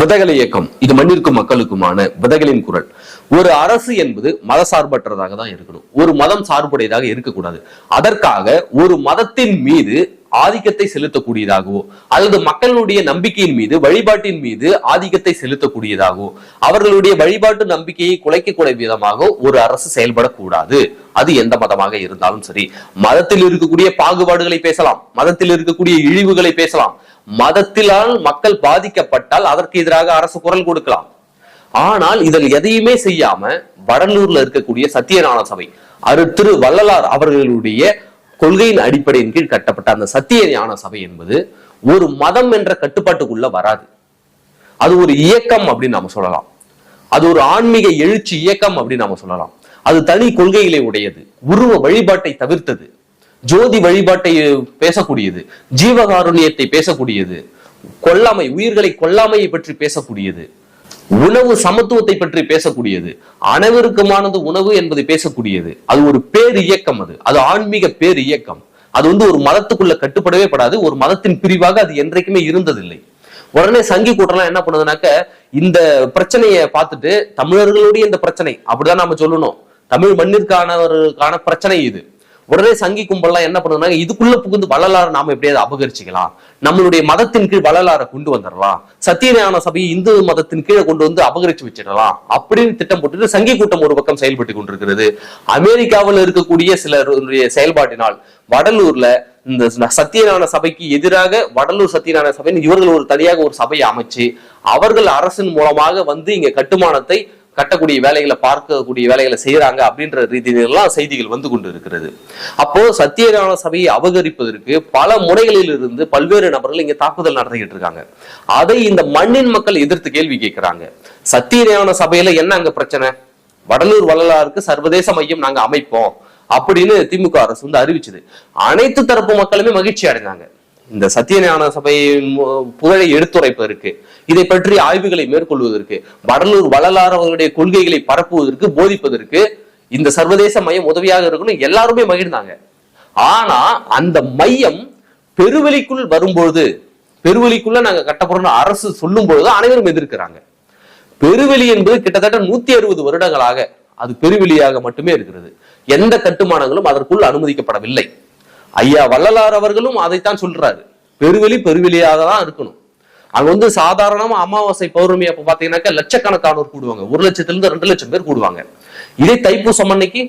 விதைகள் இயக்கம். இது மண்ணிற்கும் மக்களுக்குமான விதைகளின் குரல். ஒரு அரசு என்பது மத சார்பற்றதாக தான் இருக்கணும். ஒரு மதம் சார்புடையதாக இருக்கக்கூடாது. அதற்காக ஒரு மதத்தின் மீது ஆதிக்கத்தை செலுத்தக்கூடியதாகவோ அல்லது மக்களுடைய நம்பிக்கையின் மீது வழிபாட்டின் மீது ஆதிக்கத்தை செலுத்தக்கூடியதாகவோ அவர்களுடைய வழிபாட்டு நம்பிக்கையை குலைக்கக்கூடிய விதமாக ஒரு அரசு செயல்படக்கூடாது. அது எந்த மதமாக இருந்தாலும் சரி. மதத்தில் இருக்கக்கூடிய பாகுபாடுகளை பேசலாம். மதத்தில் இருக்கக்கூடிய இழிவுகளை பேசலாம். மதத்திலால் மக்கள் பாதிக்கப்பட்டால் அதற்கு எதிராக அரசு குரல் கொடுக்கலாம். ஆனால் இதில் எதையுமே செய்யாம வடலூர்ல இருக்கக்கூடிய சத்தியநாராயண சபை அரு திரு வள்ளலார் அவர்களுடைய கொள்கையின் அடிப்படையின் கீழ் கட்டப்பட்ட அந்த சத்திய ஞான சபை என்பது ஒரு மதம் என்ற கட்டுப்பாட்டுக்குள்ள வராது. அது ஒரு இயக்கம் அப்படின்னு நாம சொல்லலாம். அது ஒரு ஆன்மீக எழுச்சி இயக்கம் அப்படின்னு நாம சொல்லலாம். அது தனி கொள்கைகளை உடையது. உருவ வழிபாட்டை தவிர்த்தது. ஜோதி வழிபாட்டை பேசக்கூடியது. ஜீவகாருண்யத்தை பேசக்கூடியது. கொல்லாமை உயிர்களை கொல்லாமையை பற்றி பேசக்கூடியது. உணவு சமத்துவத்தை பற்றி பேசக்கூடியது. அனைவருக்குமானது உணவு என்பதை பேசக்கூடியது. அது ஒரு பேர் இயக்கம் அது. அது ஆன்மீக பேர் இயக்கம். அது வந்து ஒரு மதத்துக்குள்ள கட்டுப்படவே படாது. ஒரு மதத்தின் பிரிவாக அது என்றைக்குமே இருந்ததில்லை. உடனே சங்கி கூட்டம்லாம் என்ன பண்ணுதுனாக்க இந்த பிரச்சனையை பார்த்துட்டு தமிழர்களுடைய இந்த பிரச்சனை அப்படிதான் நாம சொல்லணும். தமிழ் மண்ணிற்கானவர்களுக்கான பிரச்சனை இது. உடனே சங்கி கும்பல்லாம் என்ன பண்ணுதுனாங்க இதுக்குள்ள புகுந்து வள்ளலாறு நாம எப்படியாவது அபகரிச்சுக்கலாம். நம்மளுடைய மதத்தின் கீழ் வள்ளலாரை கொண்டு வந்துடலாம் சத்தியஞான சபையை இந்து மதத்தின் கீழே கொண்டு வந்து அபகரிச்சு வச்சிடலாம் அப்படின்னு திட்டம் போட்டுட்டு சங்கி கூட்டம் ஒரு பக்கம் செயல்பட்டு கொண்டிருக்கிறது. அமெரிக்காவில் இருக்கக்கூடிய சிலருடைய செயல்பாட்டினால் வடலூர்ல இந்த சத்தியநாராயண சபைக்கு எதிராக வடலூர் சத்தியநாராயண சபைன்னு இவர்கள் ஒரு தனியாக ஒரு சபையை அமைச்சு அவர்கள் அரசின் மூலமாக வந்து இங்க கட்டுமானத்தை கட்டக்கூடிய வேலைகளை பார்க்கக்கூடிய வேலைகளை செய்யறாங்க அப்படின்ற ரீதியிலெல்லாம் செய்திகள் வந்து கொண்டு இருக்கிறது அப்போ சத்தியநாராயண சபையை அபகரிப்பதற்கு பல முறைகளில் இருந்து பல்வேறு நபர்கள் இங்க தாக்குதல் நடத்திக்கிட்டு இருக்காங்க. அதை இந்த மண்ணின் மக்கள் எதிர்த்து கேள்வி கேட்கிறாங்க. சத்தியநாராயண சபையில என்ன அங்க பிரச்சனை? வடலூர் வள்ளலாருக்கு சர்வதேச மையம் நாங்க அமைப்போம் அப்படின்னு திமுக அரசு வந்து அறிவிச்சது. அனைத்து தரப்பு மக்களுமே மகிழ்ச்சி அடைஞ்சாங்க. இந்த சத்தியஞான சபையின் புகழை எடுத்துரைப்பதற்கு இதை பற்றி ஆய்வுகளை மேற்கொள்வதற்கு வடலூர் வள்ளலார் அவர்களுடைய கொள்கைகளை பரப்புவதற்கு போதிப்பதற்கு இந்த சர்வதேச மையம் உதவியாக இருக்கணும் எல்லாருமே மகிழ்ந்தாங்க. ஆனா அந்த மையம் பெருவெளிக்குள் வரும்போது பெருவெளிக்குள்ள நாங்க கட்டப்படுறோம் அரசு சொல்லும் பொழுது அனைவரும் எதிர்க்கிறாங்க. பெருவெளி என்பது கிட்டத்தட்ட நூத்தி அறுபது வருடங்களாக அது பெருவெளியாக மட்டுமே இருக்கிறது. எந்த கட்டுமானங்களும் அதற்குள் அனுமதிக்கப்படவில்லை. ஐயா வள்ளலார் அவர்களும் அதைத்தான் சொல்றாரு. பெருவெளி பெருவெளியாக தான் இருக்கணும். அங்க வந்து சாதாரணமா அமாவாசை பௌர்ணமி அப்ப பாத்தீங்கன்னாக்க லட்சக்கணக்கானோர் கூடுவாங்க. ஒரு லட்சத்துல இருந்து ரெண்டு லட்சம் பேர் கூடுவாங்க. இதே தைப்பூசம் அன்னைக்கு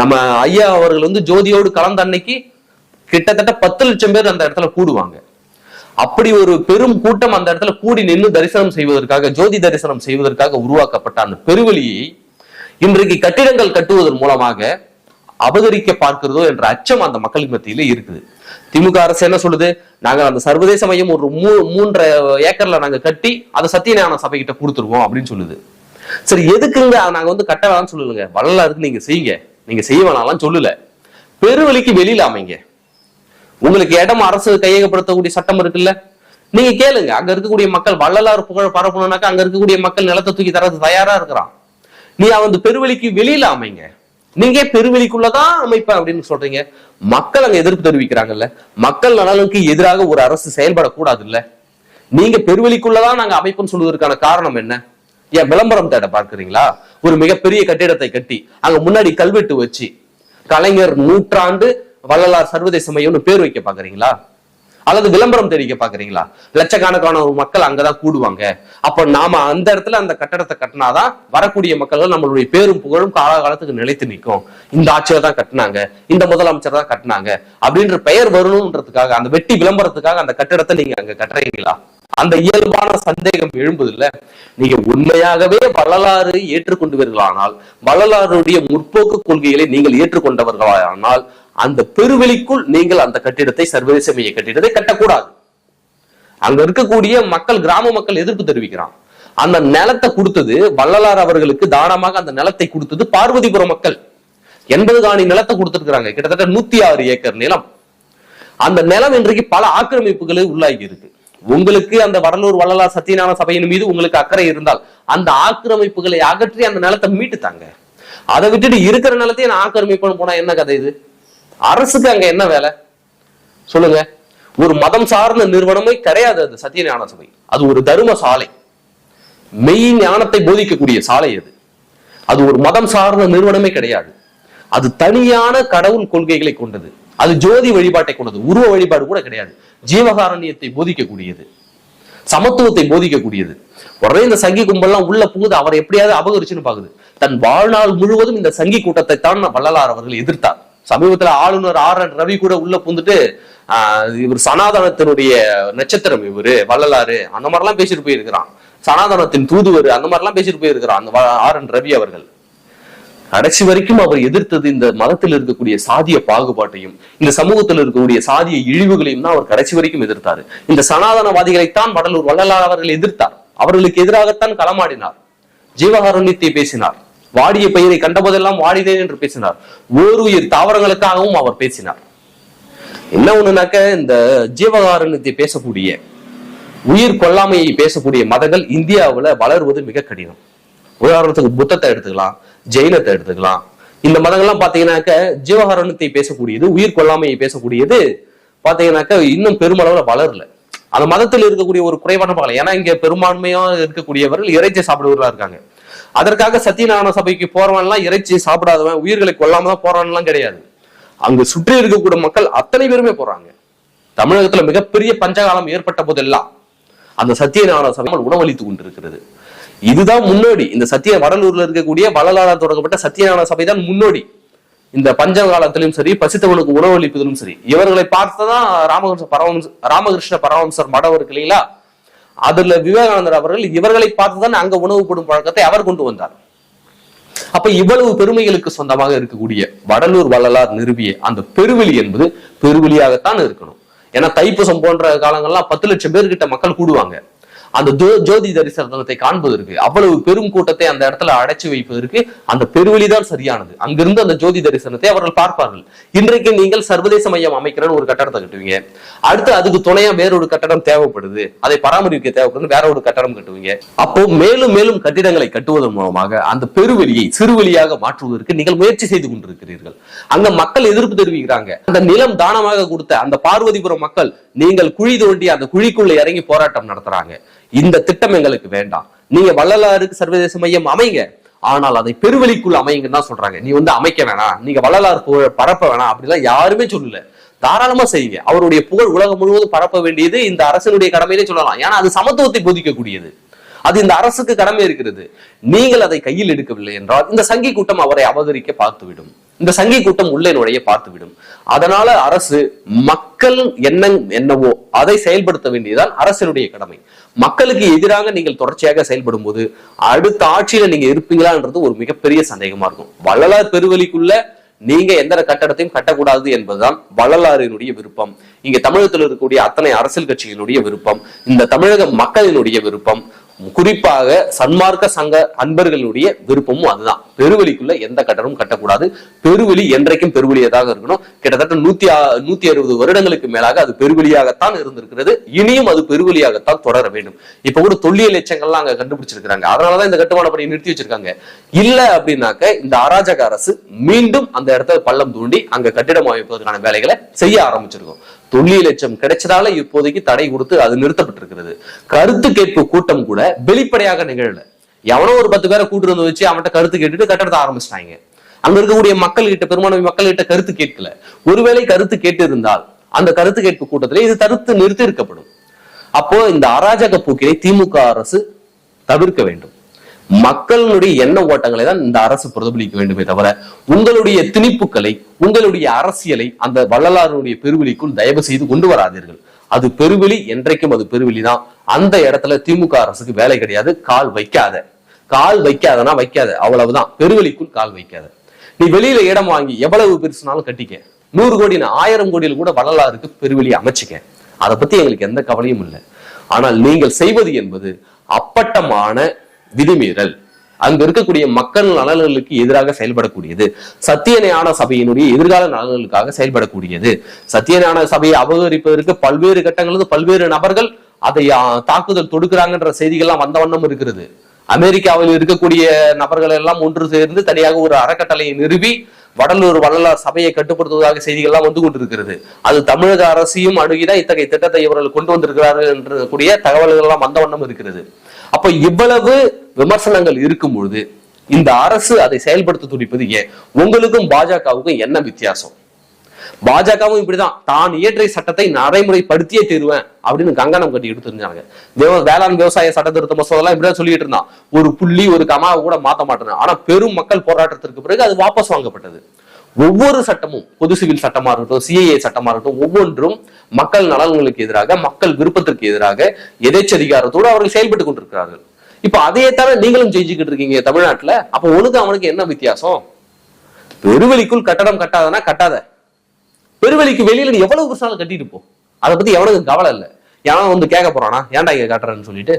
நம்ம ஐயா அவர்கள் வந்து ஜோதியோடு கலந்த அன்னைக்கு கிட்டத்தட்ட பத்து லட்சம் பேர் அந்த இடத்துல கூடுவாங்க. அப்படி ஒரு பெரும் கூட்டம் அந்த இடத்துல கூடி நின்று தரிசனம் செய்வதற்காக ஜோதி தரிசனம் செய்வதற்காக உருவாக்கப்பட்ட அந்த பெருவெளியை இன்றைக்கு கட்டிடங்கள் கட்டுவதன் மூலமாக அபகரிக்க பார்க்கிறதோ என்ற அச்சம் அந்த மக்களின் மத்தியில இருக்குது. திமுக அரசு என்ன சொல்லுது? நாங்க அந்த சர்வதேச மையம் ஒரு மூ மூன்றரை ஏக்கர்ல நாங்க கட்டி அதை சத்தியநாராயண சபை கிட்ட கொடுத்துருவோம் அப்படின்னு சொல்லுது. சரி எதுக்குங்க? நாங்க வந்து கட்ட வேணாம்னு சொல்லலுங்க. வள்ளலாருக்கு நீங்க செய்யுங்க. நீங்க செய்ய வேணாம்லாம் சொல்லல. பெருவழிக்கு வெளியில அமைங்க. உங்களுக்கு இடம் அரசு கையகப்படுத்தக்கூடிய சட்டம் இருக்குல்ல? நீங்க கேளுங்க. அங்க இருக்கக்கூடிய மக்கள் வள்ளலார் புகழ் பரப்பணும்னாக்கா அங்க இருக்கக்கூடிய மக்கள் நிலத்தை தூக்கி தரது தயாரா இருக்கிறான். நீ அந்த பெருவழிக்கு வெளியில அமைங்க. நீங்க பெருவெளிக்குள்ளதான் அமைப்பேன் அப்படின்னு சொல்றீங்க. மக்கள் அங்க எதிர்ப்பு தெரிவிக்கிறாங்கல்ல. மக்கள் நலனுக்கு எதிராக ஒரு அரசு செயல்படக்கூடாது இல்ல நீங்க பெருவெளிக்குள்ளதான் நாங்க அமைப்புன்னு சொல்வதற்கான காரணம் என்ன? ஏன் விளம்பரம் தேட பார்க்கிறீங்களா? ஒரு மிகப்பெரிய கட்டிடத்தை கட்டி அங்க முன்னாடி கல்வெட்டு வச்சு கலைஞர் நூற்றாண்டு வள்ளலார் சர்வதேச மையம்னு பேர் வைக்க பாக்குறீங்களா அல்லது விளம்பரம் தெரிவிக்க பாக்குறீங்களா? லட்சக்கணக்கான ஒரு மக்கள் அங்கதான் கூடுவாங்க. அப்ப நாம அந்த இடத்துல அந்த கட்டடத்தை கட்டினாதான் வரக்கூடிய மக்கள் நம்மளுடைய பேரும் புகழும் காலகாலத்துக்கு நிலைத்து நிற்கும். இந்த ஆட்சியர் தான் கட்டினாங்க. இந்த முதலமைச்சர் தான் கட்டினாங்க. அப்படின்ற பெயர் வரணும்ன்றதுக்காக அந்த வெட்டி விளம்பரத்துக்காக அந்த கட்டிடத்தை நீங்க அங்க கட்டுறீங்களா? அந்த இயல்பான சந்தேகம் எழும்புது இல்ல நீங்க உண்மையாகவே வள்ளலாறு ஏற்றுக்கொண்டவர்களானால் வரலாறுடைய முற்போக்கு கொள்கைகளை நீங்கள் ஏற்றுக்கொண்டவர்களானால் அந்த பெருவெளிக்குள் நீங்கள் அந்த கட்டிடத்தை சர்வதேச மைய கட்டிடத்தை கட்டக்கூடாது. அங்க இருக்கக்கூடிய மக்கள் கிராம மக்கள் எதிர்ப்பு தெரிவிக்கிறான். அந்த நிலத்தை கொடுத்தது வள்ளலார் அவர்களுக்கு தானமாக அந்த நிலத்தை கொடுத்தது பார்வதிபுரம் மக்கள். எண்பது காணி நிலத்தை கொடுத்திருக்கிறாங்க. கிட்டத்தட்ட நூத்தி ஆறு ஏக்கர் நிலம். அந்த நிலம் இன்றைக்கு பல ஆக்கிரமிப்புகளை உள்ளாகி இருக்கு. உங்களுக்கு அந்த வடலூர் வள்ளலார் சத்தியநாராயண சபையின் மீது உங்களுக்கு அக்கறை இருந்தால் அந்த ஆக்கிரமிப்புகளை அகற்றி அந்த நிலத்தை மீட்டுத்தாங்க. அதை விட்டுட்டு இருக்கிற நிலத்தையும் நான் ஆக்கிரமிப்புன்னு போனா என்ன கதை இது? அரசுக்கு அங்க என்ன வேலை? சொல்லுங்க. ஒரு மதம் சார்ந்த நிறுவனமே கிடையாது அது சத்தியஞான சபை. அது ஒரு தரும சாலை. மெய் ஞானத்தை போதிக்கக்கூடிய சாலை அது. அது ஒரு மதம் சார்ந்த நிறுவனமே கிடையாது. அது தனியான கடவுள் கொள்கைகளை கொண்டது. அது ஜோதி வழிபாட்டை கொண்டது. உருவ வழிபாடு கூட கிடையாது. ஜீவகாரண்யத்தை போதிக்கக்கூடியது. சமத்துவத்தை போதிக்கக்கூடியது. உடனே இந்த சங்கி கும்பல்லாம் உள்ள புகுது அவரை எப்படியாவது அபகரிச்சுன்னு பாக்குது. தன் வாழ்நாள் முழுவதும் இந்த சங்கி கூட்டத்தை தான் வள்ளலார் அவர்கள் எதிர்த்தார். சமீபத்துல ஆளுநர் ஆர் என் ரவி கூட உள்ள புகுந்துட்டு ஆஹ், இவர் சனாதனத்தினுடைய நட்சத்திரம் இவரு வள்ளலாறு அந்த மாதிரிலாம் பேசிட்டு போயிருக்கிறான். சனாதனத்தின் தூதுவர் அந்த மாதிரிலாம் பேசிட்டு போயிருக்கிறான் அந்த ஆர் என் ரவி அவர்கள். கடைசி வரைக்கும் அவர் எதிர்த்தது இந்த மதத்தில் இருக்கக்கூடிய சாதிய பாகுபாட்டையும் இந்த சமூகத்தில் இருக்கக்கூடிய சாதிய இழிவுகளையும் தான் அவர் கடைசி வரைக்கும் எதிர்த்தார். இந்த சனாதனவாதிகளைத்தான் வடலூர் வள்ளலார் அவர்கள் எதிர்த்தார். அவர்களுக்கு எதிராகத்தான் களமாடினார். ஜீவகாருண்யத்தை பேசினார். வாடிய பெயரை கண்டபோதெல்லாம் வாடினேன் என்று பேசினார். ஓருயிர் தாவரங்களுக்காகவும் அவர் பேசினார். என்ன ஒண்ணுனாக்க இந்த ஜீவகாரணத்தை பேசக்கூடிய உயிர் கொல்லாமையை பேசக்கூடிய மதங்கள் இந்தியாவுல வளருவது மிக கடினம். உதாரணத்துக்கு புத்தத்தை எடுத்துக்கலாம் ஜெயினத்தை எடுத்துக்கலாம். இந்த மதங்கள்லாம் பாத்தீங்கன்னாக்க ஜீவகாரணத்தை பேசக்கூடியது உயிர் கொல்லாமையை பேசக்கூடியது பாத்தீங்கன்னாக்க இன்னும் பெருமளவுல வளரல. அந்த மதத்தில் இருக்கக்கூடிய ஒரு குறைவான பார்க்கலாம் ஏன்னா இங்க பெரும்பான்மையா இருக்கக்கூடியவர்கள் இறைச்சி சாப்பிடுவர்களா இருக்காங்க. அதற்காக சத்தியநாராயண சபைக்கு போறவன்லாம் இறைச்சி சாப்பிடாதவன் உயிர்களை கொல்லாம தான் போறவன்லாம் கிடையாது. அங்கு சுற்றி இருக்கக்கூடிய மக்கள் அத்தனை பேருமே போறாங்க. தமிழகத்துல மிகப்பெரிய பஞ்சகாலம் ஏற்பட்ட போதெல்லாம் அந்த சத்தியநாராயண சபை உணவளித்து கொண்டிருக்கிறது. இதுதான் முன்னோடி. இந்த சத்திய வடலூர்ல இருக்கக்கூடிய வள்ளலாரால் தொடங்கப்பட்ட சத்தியநாராயண சபை தான் முன்னோடி. இந்த பஞ்ச காலத்திலும் சரி பசித்தவனுக்கு உணவளிப்பதிலும் சரி. இவர்களை பார்த்துதான் ராமகிருஷ்ண பரமஹம்ச ராமகிருஷ்ண பரமஹம்சர் மடம் இருக்கு இல்லைங்களா அதுல விவேகானந்தர் அவர்கள் இவர்களை பார்த்துதான் அங்க உணவுப்படும் பழக்கத்தை அவர் கொண்டு வந்தார். அப்ப இவ்வளவு பெருமைகளுக்கு சொந்தமாக இருக்கக்கூடிய வடலூர் வள்ளலார் நிறுவிய அந்த பெருவெளி என்பது பெருவெளியாகத்தான் இருக்கணும். ஏன்னா தைப்பூசம் போன்ற காலங்கள்லாம் பத்து லட்சம் பேர்கிட்ட மக்கள் கூடுவாங்க. அந்த ஜோதி தரிசனத்தை காண்பதற்கு அவ்வளவு பெரும் கூட்டத்தை அந்த இடத்துல அடைச்சு வைப்பதற்கு அந்த பெருவழிதான் சரியானது. அங்கிருந்து அந்த ஜோதி தரிசனத்தை அவர்கள் பார்ப்பார்கள். இன்றைக்கு நீங்கள் சர்வதேச மையம் அமைக்கிறன்னு ஒரு கட்டடத்தை கட்டுவீங்க. அடுத்து அதுக்கு துணையா வேறொரு கட்டடம் தேவைப்படுது. அதை பராமரிக்க தேவைப்படுது. வேற ஒரு கட்டடம் கட்டுவீங்க. அப்போ மேலும் மேலும் கட்டிடங்களை கட்டுவதன் மூலமாக அந்த பெருவெளியை சிறுவெளியாக மாற்றுவதற்கு நீங்கள் முயற்சி செய்து கொண்டிருக்கிறீர்கள். அங்க மக்கள் எதிர்ப்பு தெரிவிக்கிறாங்க. அந்த நிலம் தானமாக கொடுத்த அந்த பார்வதிபுரம் மக்கள் நீங்கள் குழி தோண்டி அந்த குழிக்குள்ள இறங்கி போராட்டம் நடத்துறாங்க. இந்த திட்டம் எங்களுக்கு வேண்டாம். நீங்க வள்ளலாருக்கு சர்வதேச மையம் அமைங்க. ஆனால் அதை பெருவெளிக்குள் அமைங்கன்னு தான் சொல்றாங்க. நீ வந்து அமைக்க வேணாம். நீங்க வள்ளலார் பரப்ப வேணாம். அப்படிலாம் யாருமே சொல்லல. தாராளமா செய்யுங்க. அவருடைய புகழ் உலகம் முழுவதும் பரப்ப வேண்டியது இந்த அரசனுடைய கடமையிலே சொல்லலாம். ஏன்னா அது சமத்துவத்தை போதிக்கக்கூடியது. அது இந்த அரசுக்கு கடமை இருக்கிறது. நீங்கள் அதை கையில் எடுக்கவில்லை என்றால் இந்த சங்கி கூட்டம் அவரை அவதரிக்க பார்த்துவிடும். இந்த சங்கி கூட்டம் உள்ளே நுழைய பார்த்துவிடும். அதனால அரசு மக்கள் என்ன என்னவோ அதை செயல்படுத்த வேண்டியதுதான் அரசினுடைய கடமை. மக்களுக்கு எதிராக நீங்கள் தொடர்ச்சியாக செயல்படும் போது அடுத்த ஆட்சியில நீங்க இருப்பீங்களான்றது ஒரு மிகப்பெரிய சந்தேகமா இருக்கும். வள்ளலார் பெருவெளிக்குள்ள நீங்க எந்த கட்டடத்தையும் கட்டக்கூடாது என்பதுதான் வள்ளலாரினுடைய விருப்பம். இங்க தமிழகத்தில் இருக்கக்கூடிய அத்தனை அரசியல் கட்சிகளுடைய விருப்பம். இந்த தமிழக மக்களினுடைய விருப்பம். குறிப்பாக சன்மார்க்க சங்க அன்பர்களுடைய விருப்பமும் அதுதான். பெருவெளிக்குள்ள எந்த கட்டணமும் கட்டக்கூடாது. பெருவெளி என்றைக்கும் பெருவெளியதாக இருக்கணும். கிட்டத்தட்ட நூத்தி நூத்தி அறுபது வருடங்களுக்கு மேலாக அது பெருவெளியாகத்தான் இருந்திருக்கிறது. இனியும் அது பெருவெளியாகத்தான் தொடர வேண்டும். இப்ப கூட தொல்லியல் எச்சங்கள்லாம் அங்க கண்டுபிடிச்சிருக்காங்க அதனாலதான் இந்த கட்டுமான பணியை நிறுத்தி வச்சிருக்காங்க. இல்ல அப்படின்னாக்க இந்த அராஜக அரசு மீண்டும் அந்த இடத்த பள்ளம் தூண்டி அங்க கட்டிடம் அமைப்பதற்கான வேலைகளை செய்ய ஆரம்பிச்சிருக்கோம். தொல்லியல் லட்சம் கிடைச்சதால இப்போதைக்கு தடை கொடுத்து அது நிறுத்தப்பட்டிருக்கிறது. கருத்து கேட்பு கூட்டம் கூட வெளிப்படையாக நிகழல. எவனோ ஒரு பத்து பேரை கூட்டு வந்து வச்சு அவன்கிட்ட கருத்து கேட்டுட்டு கட்டடத்தை ஆரம்பிச்சிட்டாங்க. அங்க இருக்கக்கூடிய மக்கள் கிட்ட பெரும்பான்மை மக்கள் கிட்ட கருத்து கேட்கல. ஒருவேளை கருத்து கேட்டு இருந்தால் அந்த கருத்து கேட்பு கூட்டத்திலே இது தடுத்து நிறுத்தி இருக்கப்படும் அப்போ இந்த அராஜக போக்கினை திமுக அரசு தவிர்க்க வேண்டும். மக்களுடைய எண்ண ஓட்டங்களை தான் இந்த அரசு பிரதிபலிக்க வேண்டுமே தவிர உங்களுடைய திணிப்புகளை உங்களுடைய அரசியலை அந்த வள்ளலாருடைய பெருவெளிக்குள் தயவு செய்து கொண்டு வராதீர்கள். அது பெருவெளி என்றைக்கும் அது பெருவெளி தான். அந்த இடத்துல திமுக அரசுக்கு வேலை கிடையாது. கால் வைக்காத. கால் வைக்காதனா வைக்காத. அவ்வளவுதான். பெருவெளிக்குள் கால் வைக்காத. நீ வெளியில இடம் வாங்கி எவ்வளவு பெருசுனாலும் கட்டிக்க. நூறு கோடி ஆயிரம் கோடியில கூட வள்ளலாருக்கு பெருவெளி அமைச்சுக்க. அதை பத்தி எங்களுக்கு எந்த கவலையும் இல்லை. ஆனால் நீங்கள் செய்வது என்பது அப்பட்டமான விதிமீறல். அங்க இருக்கக்கூடிய மக்கள் நலன்களுக்கு எதிராக செயல்படக்கூடியது. சத்தியஞான சபையினுடைய எதிர்கால நலன்களுக்காக செயல்படக்கூடியது. சத்தியஞான சபையை அபகரிப்பதற்கு பல்வேறு கட்டங்களில் பல்வேறு நபர்கள் அதை தாக்குதல் தொடுக்கிறாங்கன்ற செய்திகள்லாம் வந்த வண்ணம் இருக்கிறது. அமெரிக்காவில் இருக்கக்கூடிய நபர்கள் எல்லாம் ஒன்று சேர்ந்து தனியாக ஒரு அறக்கட்டளையை நிறுவி வடலூர் வள்ளலார் சபையை கட்டுப்படுத்துவதாக செய்திகள்லாம் வந்து கொண்டிருக்கிறது. அது தமிழக அரசையும் அணுகிதான் இத்தகைய திட்டத்தை இவர்கள் கொண்டு வந்திருக்கிறார்கள் என்று கூடிய தகவல்கள் எல்லாம் வந்த வண்ணம் இருக்கிறது. அப்ப இவ்வளவு விமர்சனங்கள் இருக்கும் பொழுது இந்த அரசு அதை செயல்படுத்த துடிப்பது ஏன்? உங்களுக்கும் பாஜகவுக்கும் என்ன வித்தியாசம்? பாஜகவும் இப்படிதான். தான் இயற்றை சட்டத்தை நடைமுறைப்படுத்தியே தீருவேன் அப்படின்னு கங்கணம் கட்டிக்கிட்டு தெரிஞ்சாங்க விவ- வேளாண் விவசாய சட்ட திருத்த மசோதெல்லாம் இப்படிதான் சொல்லிட்டு இருந்தான். ஒரு புள்ளி ஒரு கமாவை கூட மாத்த மாட்டேன் ஆனா பெரும் மக்கள் போராட்டத்திற்கு பிறகு அது வாபஸ் வாங்கப்பட்டது. ஒவ்வொரு சட்டமும் பொது சிவில் சட்டமா இருக்கட்டும் சிஏஏ சட்டமா இருக்கட்டும் ஒவ்வொன்றும் மக்கள் நலன்களுக்கு எதிராக மக்கள் விருப்பத்திற்கு எதிராக எதேச்சதிகாரத்தோடு அவர்கள் செயல்பட்டு கொண்டிருக்கிறார்கள். இப்ப அதையே தானே நீங்களும் ஜெயிச்சுக்கிட்டு இருக்கீங்க தமிழ்நாட்டுல. அப்ப ஒழுங்கு அவனுக்கு என்ன வித்தியாசம்? பெருவெளிக்குள் கட்டடம் கட்டாதனா கட்டாத. பெருவெளிக்கு வெளியில நீ எவ்வளவு வருஷம் கட்டிட்டு போ. அதை பத்தி எவனுக்கு கவலை இல்ல. ஏன்னா வந்து கேட்க போறானா? ஏன்டா இங்க கட்டுறேன்னு சொல்லிட்டு.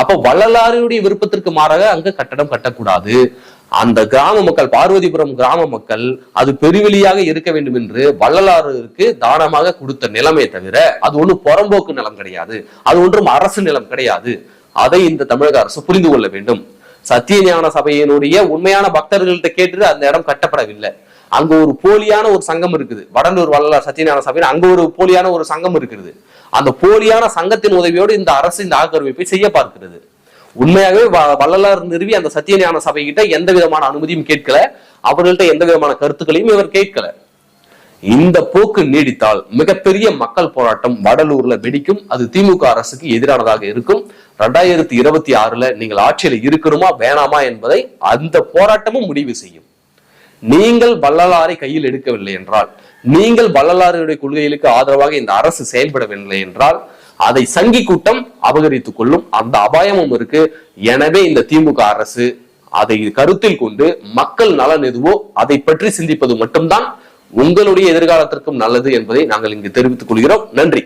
அப்போ வள்ளலாரியுடைய விருப்பத்திற்கு மாறாக அங்க கட்டடம் கட்டக்கூடாது. அந்த கிராம மக்கள் பார்வதிபுரம் கிராம மக்கள் அது பெருவெளியாக இருக்க வேண்டும் என்று வள்ளலாருக்கு தானமாக கொடுத்த நிலமே தவிர அது ஒண்ணும் புறம்போக்கு நிலம் கிடையாது. அது ஒன்றும் அரசு நிலம் கிடையாது. அதை இந்த தமிழக அரசு புரிந்து கொள்ள வேண்டும். சத்தியஞான சபையினுடைய உண்மையான பக்தர்கள்ட்ட கேட்டு அந்த இடம் கட்டப்படவில்லை. அங்க ஒரு போலியான ஒரு சங்கம் இருக்குது. வடலூர் வள்ளலார் சத்தியஞான சபையில் அங்க ஒரு போலியான ஒரு சங்கம் இருக்குது. அந்த போலியான சங்கத்தின் உதவியோடு இந்த அரசு இந்த ஆக்கிரமிப்பை செய்ய பார்க்கிறது. உண்மையாகவே வள்ளலார் நிறுவி அந்த சத்தியஞான சபை கிட்ட எந்த விதமான அனுமதியும் கேட்கல. அவர்கள்ட்ட எந்த விதமான கருத்துக்களையும் இவர் கேட்கல. இந்த போக்கு நீடித்தால் மிகப்பெரிய மக்கள் போராட்டம் வடலூர்ல வெடிக்கும். அது திமுக அரசுக்கு எதிரானதாக இருக்கும். ரெண்டாயிரத்தி இருபத்தி ஆறுல நீங்கள் ஆட்சியில இருக்கணுமா வேணாமா என்பதை அந்த போராட்டமும் முடிவு செய்யும். நீங்கள் வள்ளலாரை கையில் எடுக்கவில்லை என்றால் நீங்கள் வள்ளலாருடைய கொள்கைகளுக்கு ஆதரவாக இந்த அரசு செயல்படவில்லை என்றால் அதை சங்கி கூட்டம் அபகரித்துக் கொள்ளும் அந்த அபாயமும் இருக்கு. எனவே இந்த திமுக அரசு அதை கருத்தில் கொண்டு மக்கள் நலன் எதுவோ அதை பற்றி சிந்திப்பது மட்டும்தான் உங்களுடைய எதிர்காலத்திற்கும் நல்லது என்பதை நாங்கள் இங்கு தெரிவித்துக் கொள்கிறோம். நன்றி.